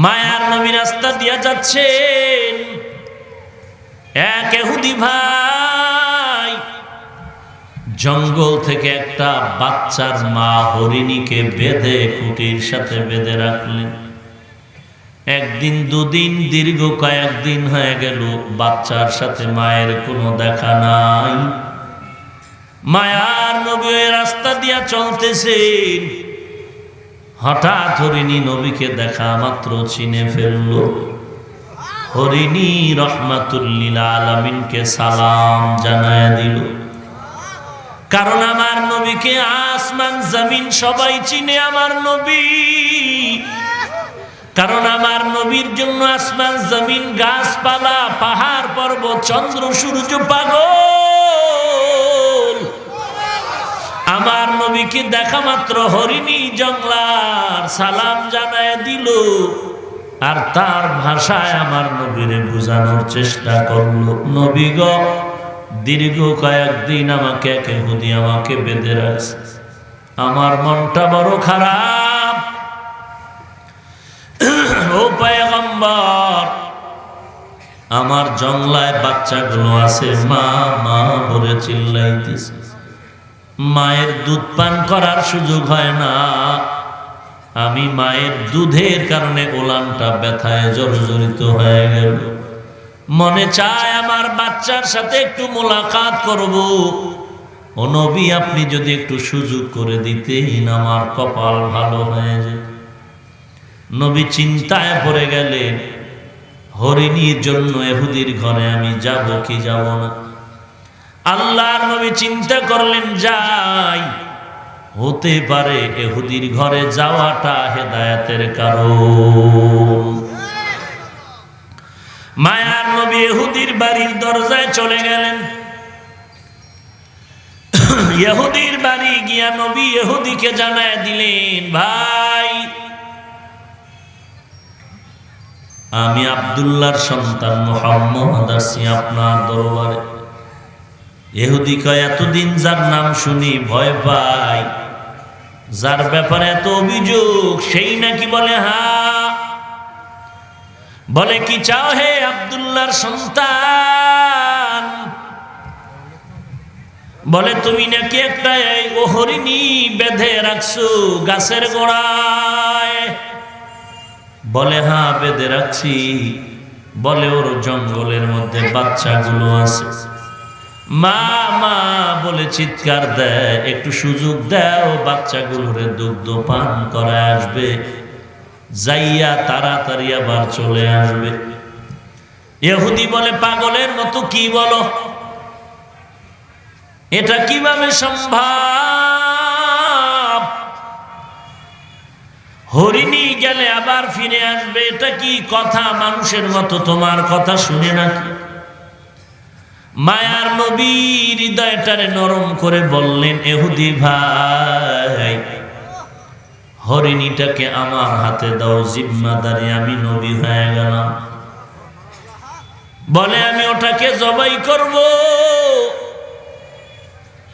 মায়ার নবী রাস্তা দিয়া যাচ্ছেন। এক এহুদি ভাই জঙ্গল থেকে একটা বাচ্চার মা হরিণীকে বেঁধে কুটির সাথে বেঁধে রাখলেন। একদিন, দুদিন, দীর্ঘ কয়েকদিন হয়ে গেল, বাচ্চার সাথে মায়ের কোনো দেখা নাই। মায়ার নবী রাস্তা দিয়া চলতেছেন। হঠাৎ হরিণী নবীকে দেখা মাত্র চিনে ফেলল। হরিণী রহমাতুল্লিল আলমিনকে সালাম জানায় দিল। কারণ আমার নবীকে আসমান, জমিন সবাই চিনে আমার নবী। কারণ আমার নবীর জন্য আসমান, জমিন, গাছপালা, পাহাড়, পর্বত, চন্দ্র, সূর্য, পাগল আমার নবীকে দেখা মাত্র হরিণী জংলার সালাম জানায় দিল। আর তার ভাষায় আমার নবীরে বোঝানোর চেষ্টা করল। নবী গ, দীর্ঘ কয়েকদিন আমাকে একে হুদি আমাকে বেঁধে রাখছে। আমার মনটা বড় খারাপ। ও পয়গম্বর, আমার জংলায় বাচ্চাগুলো আছে, মা মা বলে চিল্লাইতেছে। মায়ের দুধ পান করার সুযোগ হয় না। আমি মায়ের দুধের কারণে ওলানটা ব্যথায় জর্জরিত হয়ে গেল। মনে চায় আমার বাচ্চার সাথে একটু মোলাকাত করব। ও নবী, আপনি যদি একটু সুযোগ করে দিতেন, আমার কপাল ভালো হয়ে যেত। নবী চিন্তায় পড়ে গেলেন, হরিণীর জন্য এহুদির ঘরে আমি যাব কি যাব না। আল্লাহর নবী চিন্তা করলেন, যাই, হতে পারে এহুদির ঘরে যাওয়াটা হেদায়াতের কারণ। মায়ার নবী এহুদির বাড়ির দরজায় চলে গেলেন। ইহুদির বাড়ি গিয়া নবী এহুদিকে জানায় দিলেন, ভাই, আমি আবদুল্লাহর সন্তান মোহাম্মদ আসি আপনার দরবারে। এহুদি কয় এতদিন যার নাম শুনি ভয় পাই। যার ব্যাপারে এত অভিযোগ, সেই নাকি বলে, হা? বলে, কি চাও হে আবদুল্লাহর সন্তান? বলে, তুমি নাকি একটা ওহরিণী বেঁধে রাখছো গাছের গোড়ায়? বলে হ্যাঁ বেঁধে রাখছি। বলে, ওর জঙ্গলের মধ্যে বাচ্চাগুলো আছে। মা মা বলে চিৎকার দেয়, একটু সুযোগ দাও, বাচ্চাগুলোরে দুগ্ধ পান করে আসবে। যাইয়া তাড়াতাড়ি আবার চলে আসবে। এহুদি বলে, পাগলের মতো কি বলো? এটা কীভাবে সম্ভব? হরিণী গেলে আবার ফিরে আসবে, এটা কি কথা? মানুষের মতো তোমার কথা শুনে নাকি? মায়ার নবী হৃদয়টারে নরম করে বললেন, এহুদি ভাই, হরিণীটাকে আমার হাতে দাও, জিম্মাদারি, আমি নবী হয়ে গেলাম। বলে, আমি ওটাকে জবাই করব।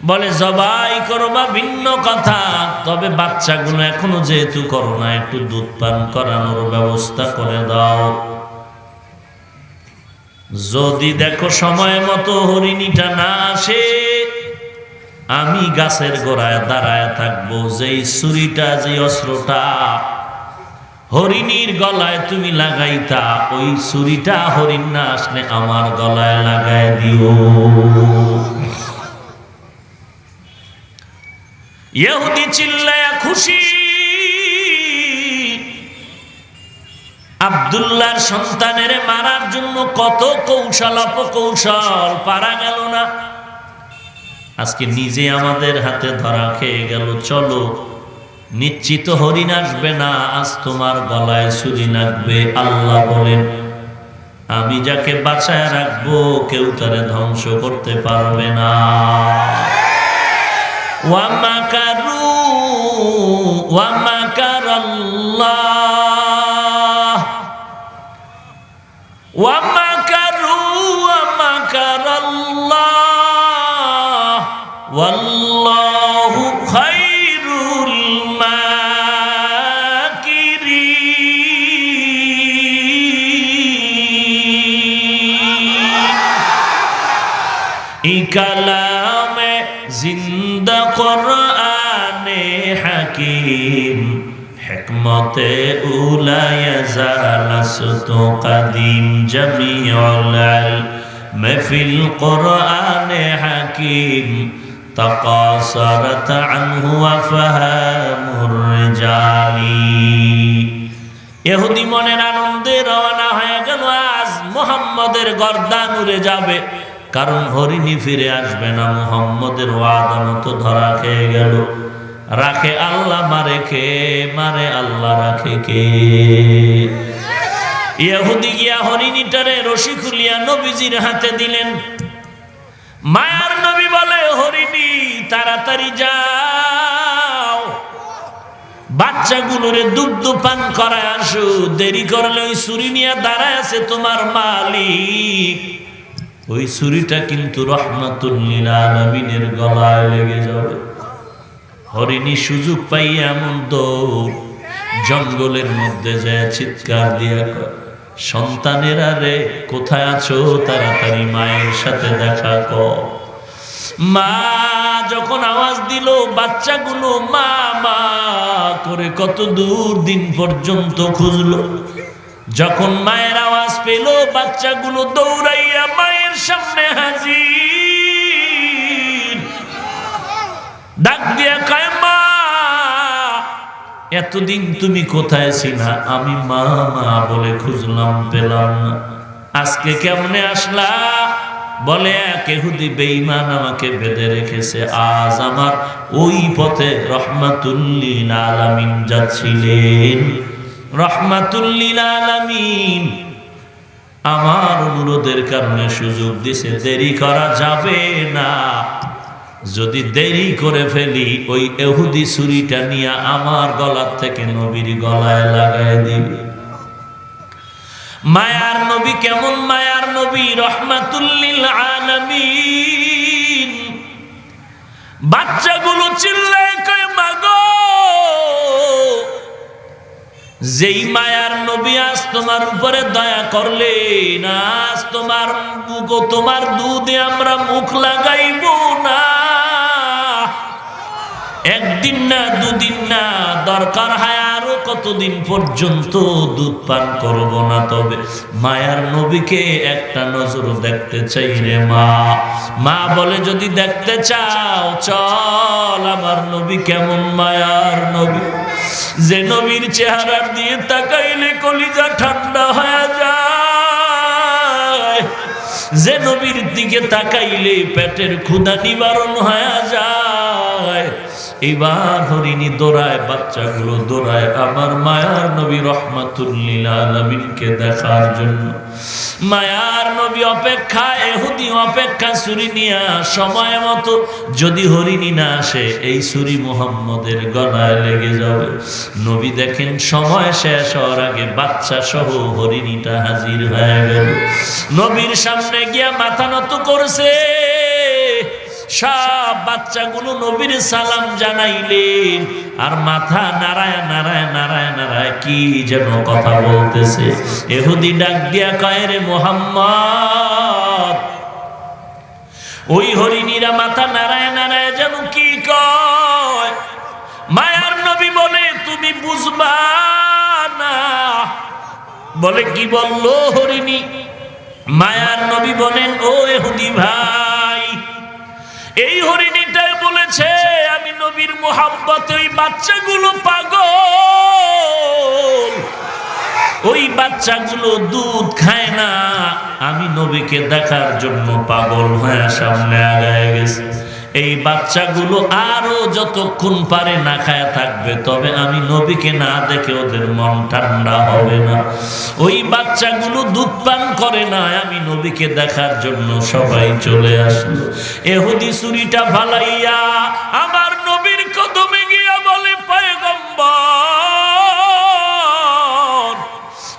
বলে, জবাই করবা ভিন্ন কথা, তবে বাচ্চাগুলো এখনও যেহেতু করো না একটু দুধ পান করানোর ব্যবস্থা করে দাও। যদি দেখো সময় মতো হরিণীটা না আসে, আমি গাছের গোড়ায় দাঁড়ায় থাকব, যেই ছুরিটা যে অস্ত্রটা, হরিণীর গলায় তুমি লাগাইতা, ওই ছুরিটা হরিণ না আসলে আমার গলায় লাগাই দিও। ইহুদি চিল্লায়া খুশি আবদুল্লাহর সন্তানের মারার জন্য কত কৌশল, অপকৌশল, পারা গেল না। আজকে নিজে আমাদের হাতে ধরা খেয়ে গেল, চলো, নিশ্চিত হরিণ আসবে না, আজ তোমার গলায় ছুরি লাগবে, আল্লাহ বলেন, আমি যাকে বাঁচায় রাখব, কেউ তারে ধ্বংস করতে পারবে না। ওয়ামাকারু ওয়ামাকার আল্লাহ ومكروا ومكر الله والله خير الماكرين كلام زند قرآن হিকমতে উলায়া জালাসতু কাদিম জামিউল ইলম ফিল কোরআনে হাকিম تقاصرت عنه وفهام الرجال ইহুদি মনের আনন্দে রওনা হয়ে গেল আজ মোহাম্মদের গর্দান উড়ে যাবে কারণ হরিণী ফিরে আসবে না মোহাম্মদের ওয়াদা মতো ধরা খেয়ে গেল রাখে আল্লাহ, মারে কে? মারে আল্লাহ রাখে কে? ইহুদি গিয়া হরিণীটারে রশি খুলিয়া নবীজির হাতে দিলেন। মায়ার নবী বলে, হরিণী, তাড়াতাড়ি যাও। বাচ্চাগুলোরে দুগ্ধ পান করায় আসো। দেরি করলে ওই ছুরি নিয়ে দাঁড়ায় আছে তোমার মালিক। ওই ছুরিটা কিন্তু রহমাতুল্লিল আলমিনের গলায় লেগে যাবে। হরিণী সুযোগ পাইয়া এমন দৌড় জঙ্গলের মধ্যে যায় চিৎকার দিয়া সন্তানেরা রে, কোথায় আছো? তাড়াতাড়ি মায়ের সাথে দেখা কর। মা যখন আওয়াজ দিল, বাচ্চাগুলো মা মা করে কত দূর দিন পর্যন্ত খুঁজলো। যখন মায়ের আওয়াজ পেল, বাচ্চাগুলো দৌড়াইয়া মায়ের সামনে হাজির। ডাক দিয়া কয়, মা, এতদিন তুমি কোথায় ছিলা? আমি মা মা বলে খুঁজলাম, পেলাম না। আজকে কেমনে আসলা? বলে, এক এহুদি বেঈমান আমাকে বেঁধে রেখেছে। আজ আমার ওই পথে রহমাতুল্লিল আলামিন যাচ্ছিলেন। রহমাতুল্লিল আলামিন, আমার অনুরোধের কারণে সুযোগ দিছে, দেরি করা যাবে না। যদি দেরি করে ফেলি, ওই এহুদি ছুরিটা নিয়ে আমার গলার থেকে নবীর গলায় লাগাই দিবি। মায়ার নবী কেমন? মায়ার নবী রহমাতুল্লিল আলামিন। বাচ্চাগুলো চিল্লায় কয়, মাগো যেই মায়ার নবী আজ তোমার উপরে দয়া করলে না আজ তোমার বুক তোমার দুধে আমরা মুখ লাগাইব না। একদিন না, দুদিন না, দরকার হয় আরও কতদিন পর্যন্ত দুধ পান করব না তবে। মায়ার নবীকে একটা নজর দেখতে চাই রে মা। মা বলে, যদি দেখতে চাও, চল আমার নবী কেমন মায়ার নবী। যে নবীর চেহারা দিয়ে তাকাইলে কলিজা ঠান্ডা হয়ে যায়। যে নবীর দিকে তাকাইলে পেটের ক্ষুধা নিবারণ হয়ে যায়। এবার হরিণী দৌড়ায়, বাচ্চাগুলো দৌড়ায় আমার মায়ার নবী রহমাতুল্লিল আলমিনকে দেখার জন্য। মায়ার নবী অপেক্ষা এহুদি অপেক্ষা ছুরি নিয়া সময় মতো যদি হরিণী না আসে, এই ছুরি মোহাম্মদের গলায় লেগে যাবে। নবী দেখেন সময় শেষ হওয়ার আগে বাচ্চা সহ হরিণীটা হাজির হয়ে গেল। নবীর সামনে গিয়া মাথা নত করছে। সব বাচ্চাগুলো নবীর সালাম জানাইলেন। আর মাথা নারায় নারায় নারায় নারায় কি যেন কথা বলতেছে। এহুদি ডাক দিয়া কয়, রে মোহাম্মদ, ওই হরিণীরা মাথা নারায় নারায় যেন কি কয়? মায়ার নবী বলে, তুমি বুঝবা না। বলে, কি বলল হরিণী? মায়ার নবী বলেন, ও এহুদি ভাই এই হরিণীটাই বলেছে, আমি নবীর মোহাম্মত ওই বাচ্চাগুলো পাগল। ওই বাচ্চাগুলো দুধ খায় না। আমি নবীকে দেখার জন্য পাগল হয়ে সামনে আগায় গেছে। এই বাচ্চাগুলো আরও যতক্ষণ পারে না খায় থাকবে, তবে আমি নবীকে না দেখে ওদের মন ঠান্ডা হবে না। ওই বাচ্চাগুলো দুধ পান করে না, আমি নবীকে দেখার জন্য সবাই চলে আসলো। এহুদি চুরিটা ভালাইয়া আমার নবীর কদমে গিয়া বলে, পয়গম্বর,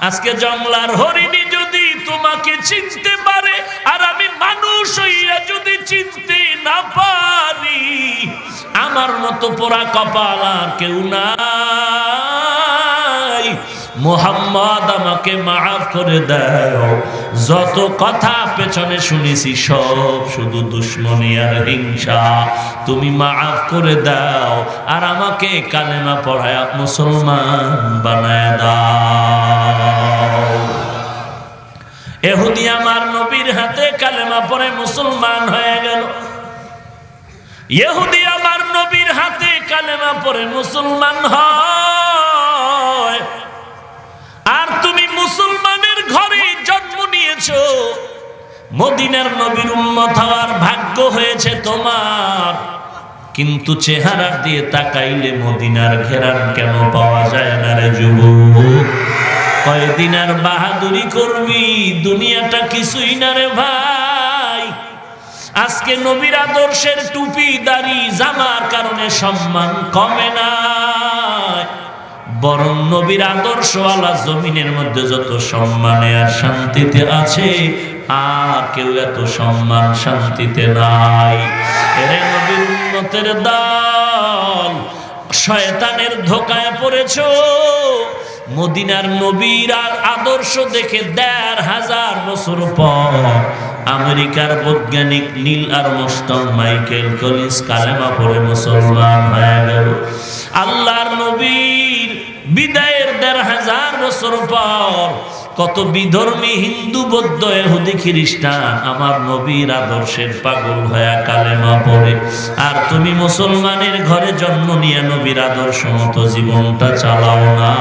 আজকে জংলার হরিণী যদি তোমাকে চিনতে পারে, আর আমি মানুষ হইয়া যদি চিনতে না পারি আমার মতো পোড়া কপাল আর কেউ নাই। মোহাম্মদ, আমাকে মাফ করে দাও। যত কথা পেছনে শুনেছি, সব শুধু দুশ্মনী আর হিংসা। তুমি মাফ করে দাও আর আমাকে কালেমা পড়ায় মুসলমান বানায় দাও। এহুদি আমার নবীর হাতে কালেমা পড়ে মুসলমান হয়ে গেল। আমার নবীর হাতে কালেমা পড়ে মুসলমান হয়। আর তুমি মুসলমানের ঘরে জন্ম নিয়েছো। মদিনার নবীর উম্মত হওয়ার ভাগ্য হয়েছে তোমার। কিন্তু চেহারা দিয়ে তাকাইলে মদিনার ঘেরান কেন পাওয়া যায় না রে যুবক? কয়দিন আর বাহাদুরি করবি? দুনিয়াটা কিছুই না রে ভাই। আজকে নবীর আদর্শের টুপি, দাড়ি, জামার কারণে সম্মান কমে না বরং নবীর আদর্শওয়ালা জমিনের মধ্যে যত সম্মানে আর শান্তিতে আছে, আর কেউ এত সম্মান শান্তিতে নাই। এরে নবীর উন্নতের দল, শয়তানের ধোকায় পড়েছো। মদিনার নবীর আর আদর্শ দেখে দেড় হাজার বছর পর আমেরিকার বৈজ্ঞানিক নীল আর মোস্টন মাইকেল কলিস কালেমা পড়ে মুসলমান হয়ে গেল। আল্লাহর নবীর বিদায়ের দেড় হাজার বছর পর কত বিধর্মী হিন্দু, বৌদ্ধ এহুদি খ্রিস্টান, আমার নবীর আদর্শের পাগল হয়ে কালেমা পড়ে। আর তুমি মুসলমানের ঘরে জন্ম নিয়ে নবীর আদর্শ মতো জীবনটা চালাও না।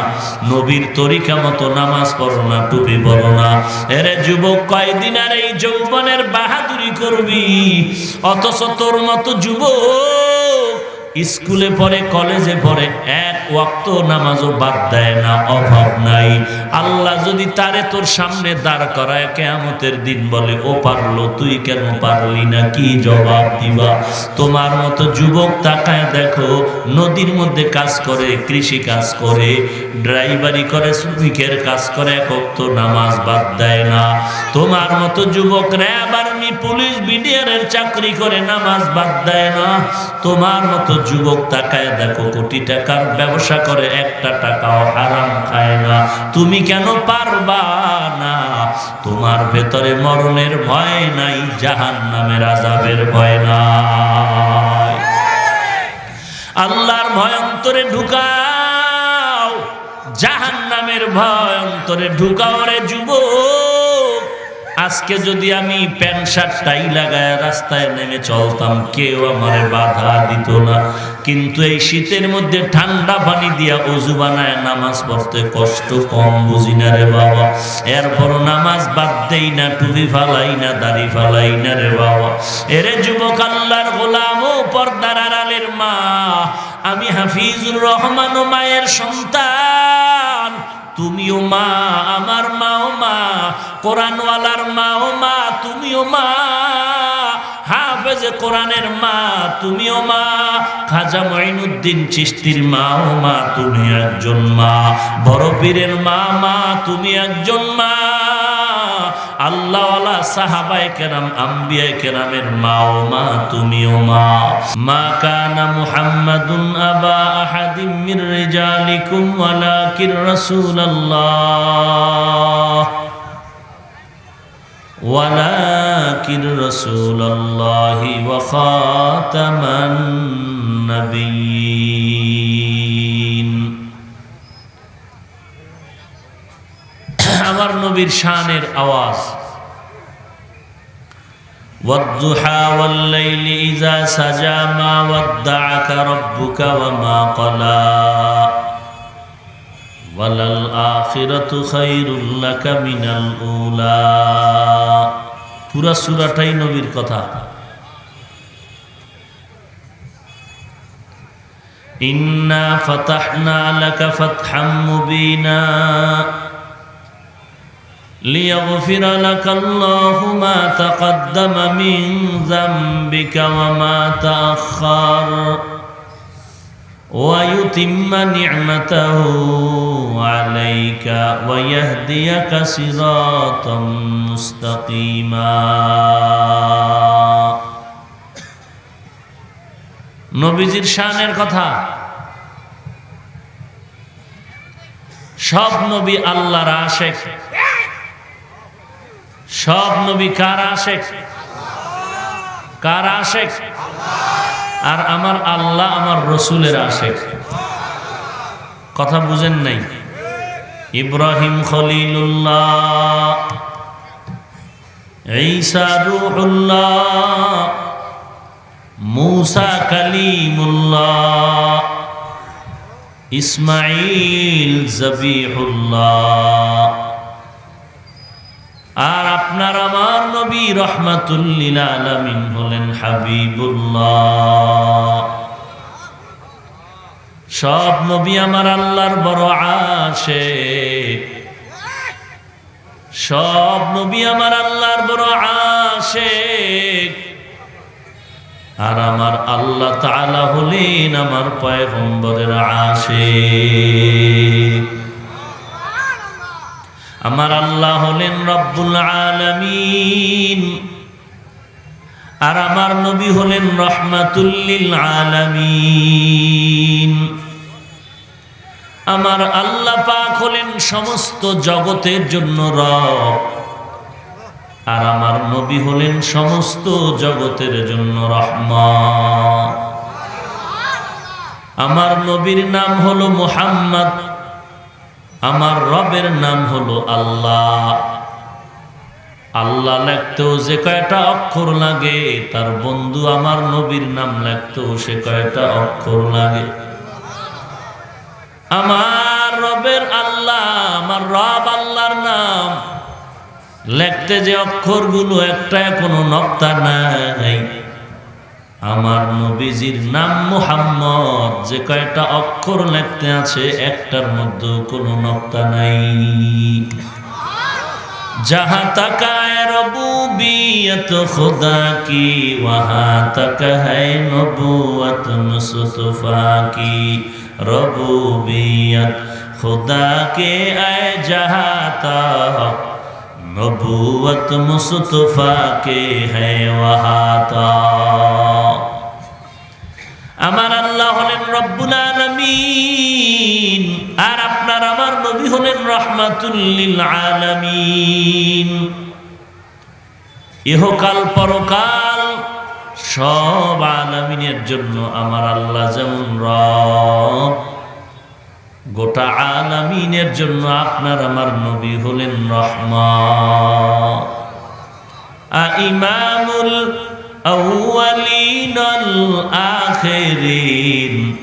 নবীর তরিকা মতো নামাজ পড়ো না, টুপি পড়ো না। এরে যুবক, কয়দিন আর এই যৌবনের বাহাদুরি করবি? অথচ তোর মতো যুবক স্কুলে পড়ে, কলেজে পড়ে, এক ওয়াক্ত নামাজও বাদ দেয় না, অভাব নাই। আল্লাহ যদি তারে তোর সামনে দাঁড় করায় কেয়ামতের দিন বলে, ও পারল, তুই কেন পারলি না? কি জবাব দিবা? তোমার মতো যুবক তাকায় দেখো, নদীর মধ্যে কাজ করে, কৃষি কাজ করে, ড্রাইভারি করে, শ্রমিকের কাজ করে, এক ওয়াক্ত নামাজ বাদ দেয় না। তোমার মতো যুবক র্যাব আর্মি পুলিশ, বিডিআরের চাকরি করে নামাজ বাদ দেয় না। তোমার মতো যুবক তাকায় দেখো, কোটি টাকার ব্যবসা করে, একটা টাকাও আরাম খায় না। তুমি কেন পারবা না? তোমার ভেতরে মরণের ভয় নাই জাহান নামের আজাবের ভয় নাই। আল্লাহর ভয়ন্তরে ঢুকাও জাহান নামের ভয় অন্তরে ঢুকাও রে যুবক। আজকে যদি আমি প্যান্ট শার্ট টাই লাগায় রাস্তায় নেমে চলতাম, কেউ আমার বাধা দিত না। কিন্তু এই শীতের মধ্যে ঠান্ডা পানি দিয়া অজু বানায় নামাজ পড়তে কষ্ট কম, বুঝি না রে বাবা। এরপরও নামাজ বাদ দেই না, টুপি ফালাই না, দাড়ি ফালাই না রে বাবা। এরে যুবক আল্লাহর গোলাম ও পর্দার আড়ালের মা, আমি হাফিজুর রহমান ও মায়ের সন্তান। তুমিও মা, আমার মাও মা। কোরআনওয়ালার মাও মা, তুমিও মা। হাফেজে কোরআনের মা, তুমিও মা। খাজা মঈনুদ্দিন চিস্তির মাও মা, তুমি একজন মা। বড় পীরের মা মা, তুমি একজন মা। আল্লাহওয়ালা সাহাবায়ে কেরাম, আম্বিয়ায়ে কেরামের মাও মা, তুমিও মা। মা কানা মুহাম্মাদুন আবা আহাদিম মির রিজালিকুম রাসূলুল্লাহ। ولكن رسول الله وخاتم النبيين আমার নবীর শানের আওয়াজ والضحى والليل إذا سجى ما ودعك ربك وما قلى পুরা সুরাটাই নবীর কথা إنا فتحنا لك فتحا مبينا ليغفر لك الله ما تقدم من ذنبك وما تأخر ويتم نعمته عليك ويهديك صراطا مستقيما নবীজির শানের কথা সব নবী আল্লাহর আশেক সব নবী কার আশেক কার আশেক আর আমার আল্লাহ আমার রসুলের আশেক কথা বুঝেন নাই? ইব্রাহিম খলিলুল্লাহ মুসা কালিমুল্লাহ ইসমাইল জবিহুল্লাহ। আপনার আমার নবী রহমাতুল্লিল আলমিন হলেন হাবিবুল্লাহ। সব নবী আমার আল্লাহর বড় আসে সব নবী আমার আল্লাহর বড় আসে আর আমার আল্লাহ তাআলা হলেন আমার পয়গম্বরের আসে আমার আল্লাহ হলেন রব্বুল আলামিন। আর আমার নবী হলেন রহমাতুল্লিল আলামিন। আমার আল্লাহ পাক হলেন সমস্ত জগতের জন্য রব। আর আমার নবী হলেন সমস্ত জগতের জন্য রহমা আমার নবীর নাম হলো মুহাম্মদ। আমার রবের নাম হলো আল্লাহ। আল্লাহ লেখতেও যে কয়টা অক্ষর লাগে, তার বন্ধু আমার নবীর নাম লেখতেও সে কয়টা অক্ষর লাগে। আমার রবের আল্লাহ, আমার রব আল্লাহর নাম। লেখতে যে অক্ষরগুলো, একটা কোনো নক্তা নাই। আমার নবীজির নাম মোহাম্মদ। যে কয়টা অক্ষর লেখতে আছে, একটার মধ্যে কোনো নক্তা নাই। যাহা তাকায় রবুবিয়ত খোদা কি, ওয়াহা তাকা নবু নবুয়াত মুসুফা কি রবুবিয়ত খোদা কে আয় যাহা তা নবুত مصطفیٰ کے ہے আমার আল্লাহ হলেন রব্বুল আলমিন, আর আপনার আমার নবী হলেন রহমাতুল্লিল আলামিন। ইহকাল পরকাল সব আলমিনের জন্য আমার আল্লাহ যেমন রব গোটা আলামিনের জন্য আপনার আমার নবী হলেন রহমান। ইমামুল আউয়ালিনাল আখিরিন।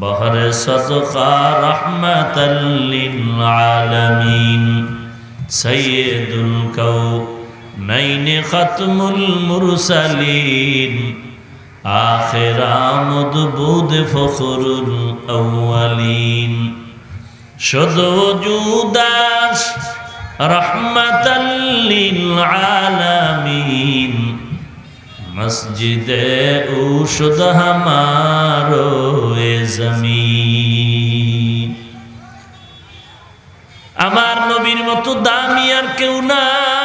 বহরে সদকা রহমাতাল লিল আলামিন। সাইয়্যিদুল কাউনাইন খাতমুল মুরসালিন। آخر آمد بود فخر الأولين شد وجوداش رحمة للعالمين মসজিদে ঔষধ হামারো এ জমিন আমার নবীর মতো দামি আর কেউ নাই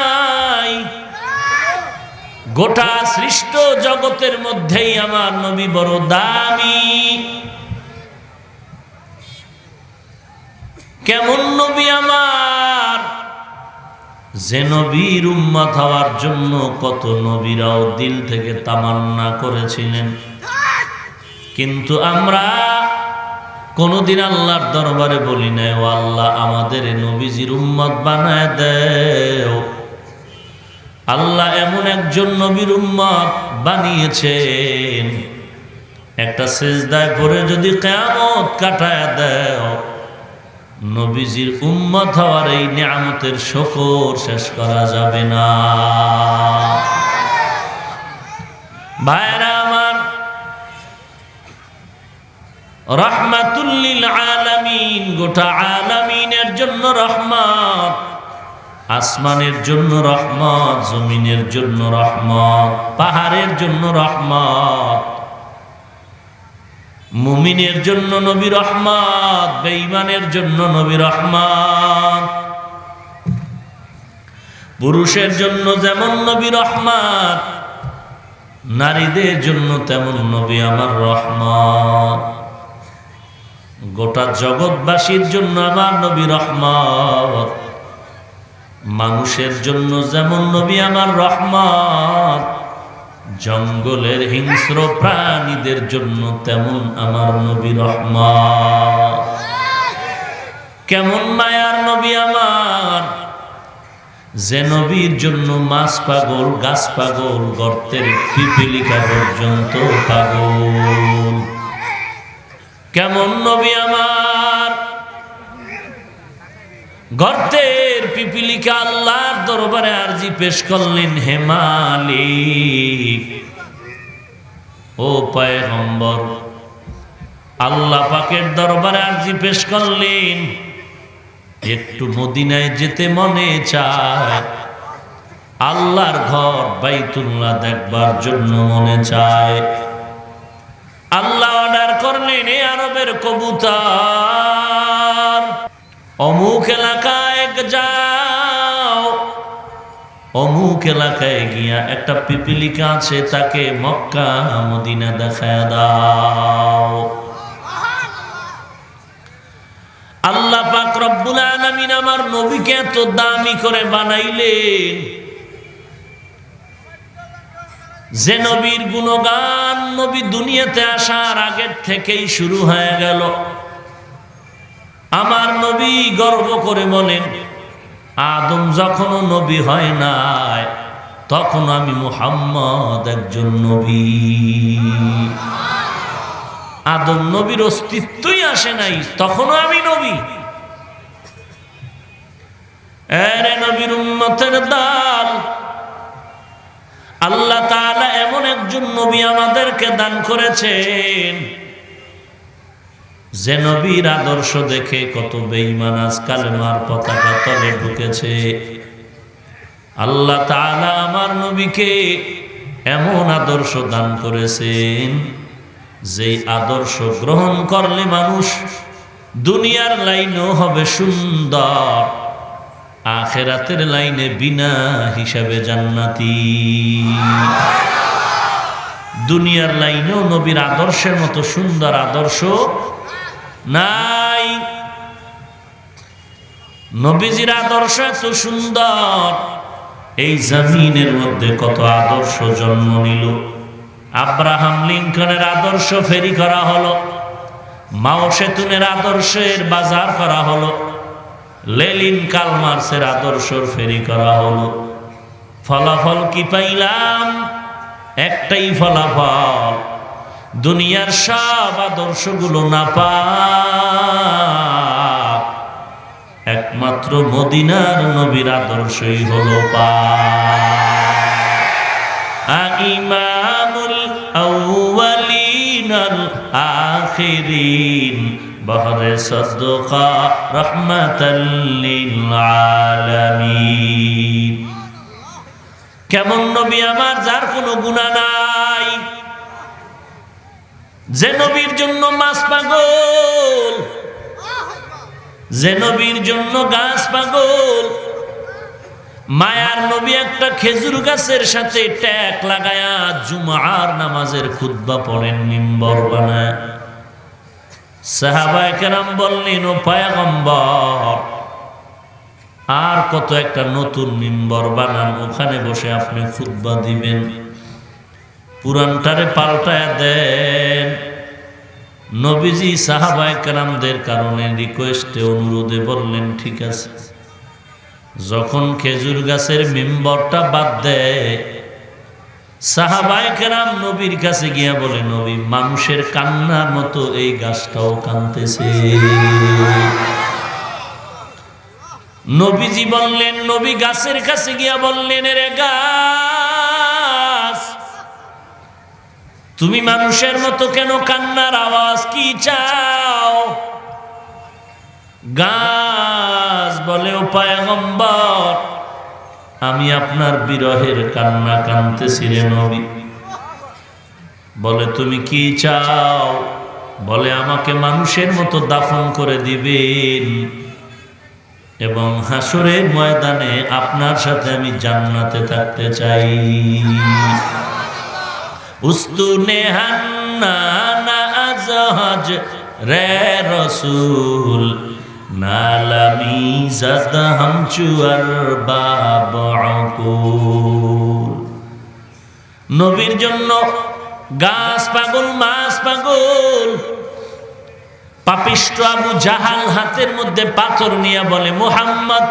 গোটা সৃষ্ট জগতের মধ্যেই আমার নবী বড় দামি। কেমন নবী আমার? যে নবীর উম্মত হওয়ার জন্য কত নবীরাও দিল থেকে তামান্না করেছিলেন। কিন্তু আমরা কোনদিন আল্লাহর দরবারে বলি নাই, ও আল্লাহ, আমাদের নবীজির উম্মত বানায় দেও। আল্লাহ এমন একজন নবীর উম্মত বানিয়েছেন। একটা সেজদায় পরে যদি কেয়ামত কাটায় দেও, নবীজির উম্মত হওয়ার এই নিয়ামতের শকর শেষ করা যাবে না। ভাইরা আমার, রহমাতুল্লিল আলামিন, গোটা আলামিনের জন্য রহমত। আসমানের জন্য রহমত, জমিনের জন্য রহমত, পাহাড়ের জন্য রহমত, মুমিনের জন্য নবী রহমত, বেঈমানের জন্য নবী রহমত, পুরুষের জন্য যেমন নবী রহমত, নারীদের জন্য তেমন নবী আমার রহমত। গোটা জগৎবাসীর জন্য আমার নবী রহমত। মানুষের জন্য যেমন নবী আমার রহমত, জঙ্গলের হিংস্র প্রাণীদের জন্য তেমন আমার নবী রহমত। কেমন মায়ার নবী আমার, যে নবীর জন্য মাছ পাগল, গাছ পাগল, গর্তের পিপিলিকা পর্যন্ত পাগল। কেমন নবী আমার, গর্তের পিপিলিকা আল্লাহর দরবারে আরজি পেশ করলেন হেমালিক ও পয়গম্বর, আল্লাহ পাকের দরবারে আরজি পেশ করলেন। একটু মদিনায় যেতে মনে চায়, আল্লাহর ঘর বাইতুল্লাহ দেখবার জন্য মনে চায়। আল্লাহ অর্ডার করলেন, এ আরবের কবুতর অমুক এলাকায় যাও। অমুক এলাকায় গিয়া একটা পিপিলিকা আছে, তাকে মক্কা মদিনা দেখায় দাও। আল্লাহ পাক রব্বুল আমার নবীকে এত দামি করে বানাইলেন। যে নবীর গুণগান নবী দুনিয়াতে আসার আগের থেকেই শুরু হয়ে গেল। আমার নবী গর্ব করে বলেন, আদম যখনও নবী হয় নাই, তখন আমি মুহাম্মদ একজন নবী। আদম নবীর অস্তিত্বই আসে নাই, তখনও আমি নবী। এরে নবীর দাল, আল্লাহ তাআলা এমন একজন নবী আমাদেরকে দান করেছেন যে নবীর আদর্শ দেখে কত বেঈমান আজ কালেমার পতাকা তলে ঢুকেছে। আল্লাহ তাআলা আমার নবীকে এমন আদর্শ দান করেছেন, যেই আদর্শ গ্রহণ করলে মানুষ দুনিয়ার লাইনও হবে সুন্দর, আখেরাতের লাইনে বিনা হিসাবে জান্নাতি। দুনিয়ার লাইনেও নবীর আদর্শের মতো সুন্দর আদর্শ নাই। নবীজির আদর্শ এত সুন্দর। এই জমিনের মধ্যে কত আদর্শ জন্ম নিল। আব্রাহাম লিঙ্কনের আদর্শ ফেরি করা হলো। মাও সেতুনের আদর্শের বাজার করা হলো। লেলিন কালমার্সের আদর্শ ফেরি করা হলো। ফলাফল কি পাইলাম? একটাই ফলাফল। দুনিয়ার সব আদর্শগুলো না পা একমাত্র মদিনার নবীর আদর্শই হলো পা ইমামুল আউয়ালিনাল আখিরিন, বহরে কেমন নবী আমার, যার কোনো গুণা নাই। যে নবীর জন্য মাছ পাগল, যে নবীর জন্য গাছ পাগল, মায়ার নবী একটা খেজুর গাছের সাথে ট্যাক লাগায়া জুমার নামাজের খুদ্া পড়েন নিম্বর বানায়। সাহাবায় কেরাম বললেন, ও পায়াগম্বর, আর কত একটা নতুন মিম্বর বানান, ওখানে বসে আপনি খুদ্া দিবেন। পুরানটারে পাল্টায় দেন। নবীজি সাহাবায় কেরামদের কারণে রিকোয়েস্টে, অনুরোধে বললেন, ঠিক আছে। যখন খেজুর গাছের মেম্বরটা বাদ দেয়, সাহাবায় কেরাম নবীর কাছে গিয়া বলে, নবী, মানুষের কান্নার মতো এই গাছটাও কানতেছে। নবীজি বললেন, নবী গাছের কাছে গিয়া বললেন রে গাছ তুমি মানুষের মতো কেন কান্নার আওয়াজ কি চাও? গাছ বলে ও পায়গম্বর, আমি আপনার বিরহের কান্না কানতেছি রে নবী। বলে, তুমি কি চাও? বলে, আমাকে মানুষের মতো দাফন করে দিবেন। এবং হাসরের ময়দানে আপনার সাথে আমি জান্নাতে থাকতে চাই। রে রসুল নবীর জন্য গাছ পাগল, মাছ পাগল। পাপিষ্ট আবু জাহাল হাতের মধ্যে পাথর নিয়ে বলে, মোহাম্মদ,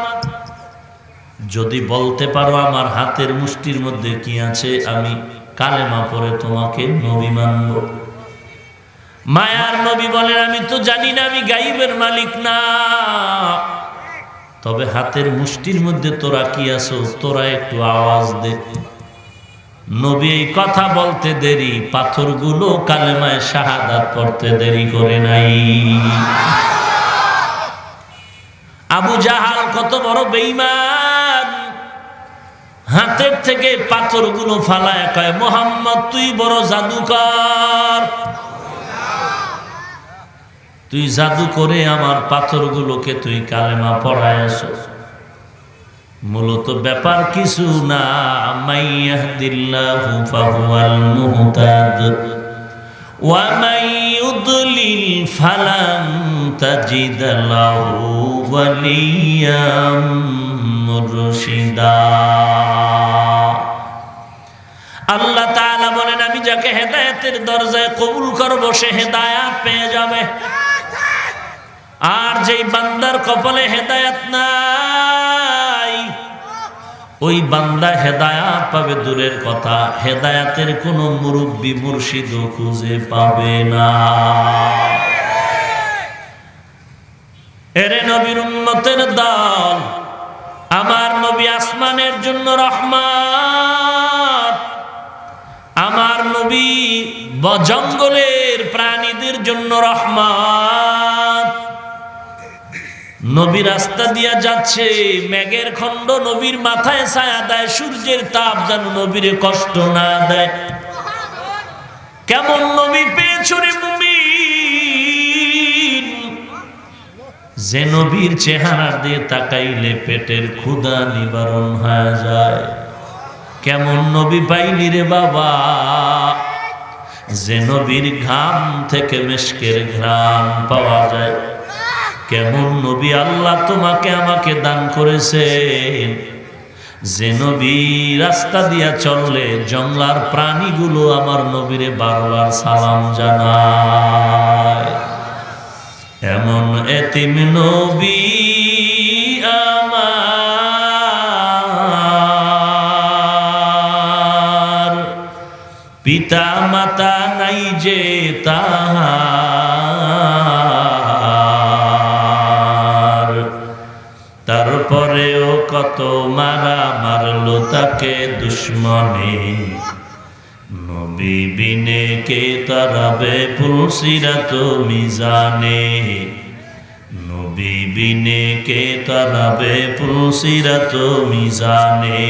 যদি বলতে পারো আমার হাতের মুষ্টির মধ্যে কি আছে আমি কালেমা পরে তোমাকে নবী মানব। মায়ার নবী বলেন, আমি তো জানি না, আমি গাইবের মালিক না। তবে হাতের মুষ্টির মধ্যে তোরা কি আছো? তোরা একটু আওয়াজ দে। নবী এই কথা বলতে দেরি, পাথরগুলো কালেমায় শাহাদাত পড়তে দেরি করে নাই। আবু জাহাল কত বড় বেঈমান। হাতের থেকে পাথরগুলো ফালায় কয়, মোহাম্মদ, তুই বড় জাদুকর। তুই জাদু করে আমার পাথরগুলোকে তুই কালেমা পড়ায় আসো মূলত ব্যাপার কিছু না মাইয়াহদিল্লাহু আল্লাহ বলেন, আমি যাকে দরজায় কবুল সে হেদায়াত পেয়ে যাবে। আর যেই বান্দার কপালে হেদায়াত নাই, ওই বান্দা হেদায়াত পাবে দূরের কথা। হেদায়াতের কোন মুরব্বী মুর্শিদ খুঁজে পাবে না। এরে নবীর উম্মতের দল আমার নবী আসমানের জন্য রহমান। আমার নবী জঙ্গলের প্রাণীদের জন্য রহমান। নবী রাস্তা দিয়া যাচ্ছে, মেঘের খণ্ড নবীর মাথায় ছায়া দেয়, সূর্যের তাপ যেন নবীরে কষ্ট না দেয়। কেমন নবী পেয়েছ রে মুমিন যে নবীর চেহারা দিয়ে তাকাইলে পেটের ক্ষুধা নিবারণ হয়ে যায়। কেমন নবী পাইলি রে বাবা? যে নবীর ঘাম থেকে মেশকের ঘ্রাণ পাওয়া যায়। কেমন নবী আল্লাহ তোমাকে আমাকে দান করেছে যে নবী রাস্তা দিয়া চললে জংলার প্রাণীগুলো আমার নবীরে বারবার সালাম জানায়। এমন এতিম নবী আমার। পিতা মাতা নাই যে তাহার। তারপরেও কত মারা মারলো তাকে দুশ্মনে। নবী বিনে কে তারাবে ফুলসিরাত মিজানে? নবী বিনে কে তারাবে ফুলসিরাত মিজানে?